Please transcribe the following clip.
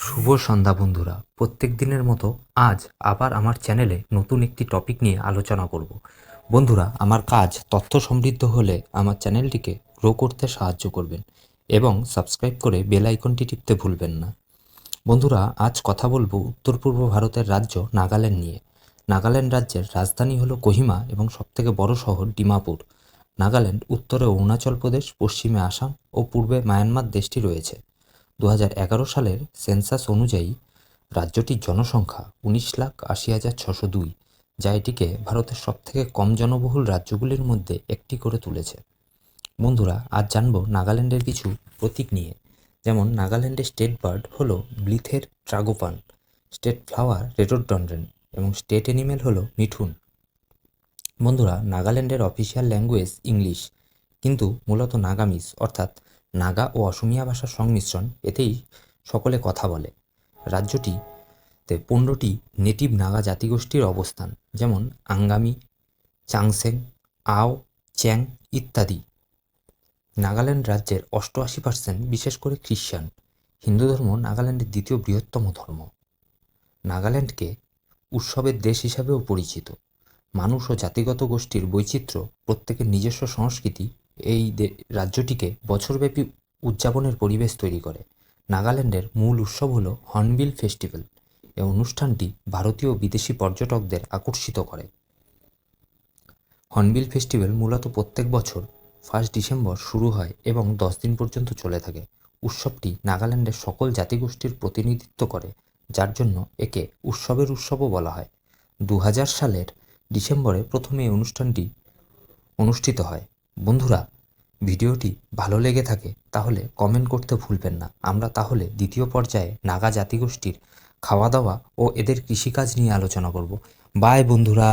শুভ সন্ধ্যা বন্ধুরা। প্রত্যেক দিনের মতো আজ আবার আমার চ্যানেলে নতুন একটি টপিক নিয়ে আলোচনা করব। বন্ধুরা, আমার কাজ তথ্য সমৃদ্ধ হলে আমার চ্যানেলটিকে গ্রো করতে সাহায্য করবেন এবং সাবস্ক্রাইব করে বেল আইকনটি টিপতে ভুলবেন না। বন্ধুরা, আজ কথা বলব উত্তর পূর্ব ভারতের রাজ্য নাগাল্যান্ড নিয়ে। নাগাল্যান্ড রাজ্যের রাজধানী হলো কোহিমা এবং সবথেকে বড় শহর ডিমাপুর। নাগাল্যান্ড উত্তরে অরুণাচল প্রদেশ, পশ্চিমে আসাম ও পূর্বে মায়ানমার দেশটি রয়েছে। দু সালের সেন্সাস অনুযায়ী রাজ্যটির জনসংখ্যা উনিশ লাখ আশি হাজার ছশো দুই, যা এটিকে ভারতের সবথেকে কম জনবহুল রাজ্যগুলির মধ্যে একটি করে তুলেছে। বন্ধুরা, আজ জানব নাগাল্যান্ডের কিছু প্রতীক নিয়ে। যেমন, নাগাল্যান্ডের স্টেট বার্ড হলো ব্লিথের ট্রাগোপান, স্টেট ফ্লাওয়ার রেডোডন্ড্রেন এবং স্টেট অ্যানিমেল হলো মিঠুন। বন্ধুরা, নাগাল্যান্ডের অফিসিয়াল ল্যাঙ্গুয়েজ ইংলিশ, কিন্তু মূলত নাগামিস অর্থাৎ নাগা ও অসমিয়া ভাষার সংমিশ্রণ এতেই সকলে কথা বলে। রাজ্যটি তে পনেরোটি নেটিভ নাগা জাতিগোষ্ঠীর অবস্থান, যেমন আঙ্গামি, চাংসেং, আও, চ্যাং ইত্যাদি। নাগাল্যান্ড রাজ্যের অষ্টআশি পার্সেন্ট বিশেষ করে খ্রিস্টান হিন্দু ধর্ম নাগাল্যান্ডের দ্বিতীয় বৃহত্তম ধর্ম। নাগাল্যান্ডকে উৎসবের দেশ হিসাবেও পরিচিত। মানুষ ও জাতিগত গোষ্ঠীর বৈচিত্র্য প্রত্যেকের নিজস্ব সংস্কৃতি এই রাজ্যটিকে বছরব্যাপী উদযাপনের পরিবেশ তৈরি করে। নাগাল্যান্ডের মূল উৎসব হলো হর্নবিল ফেস্টিভ্যাল। এই অনুষ্ঠানটি ভারতীয় বিদেশি পর্যটকদের আকর্ষিত করে। হর্নবিল ফেস্টিভ্যাল মূলত প্রত্যেক বছর ফার্স্ট ডিসেম্বর শুরু হয় এবং দশ দিন পর্যন্ত চলে থাকে। উৎসবটি নাগাল্যান্ডের সকল জাতিগোষ্ঠীর প্রতিনিধিত্ব করে, যার জন্য একে উৎসবের উৎসবও বলা হয়। দু হাজার সালের ডিসেম্বরে প্রথমে এই অনুষ্ঠানটি অনুষ্ঠিত হয়। বন্ধুরা, ভিডিওটি ভালো লেগে থাকে তাহলে কমেন্ট করতে ভুলবেন না। আমরা তাহলে দ্বিতীয় পর্যায়ে নাগা জাতিগোষ্ঠীর খাওয়া দাওয়া ও এদের কৃষিকাজ নিয়ে আলোচনা করব। বাই বন্ধুরা।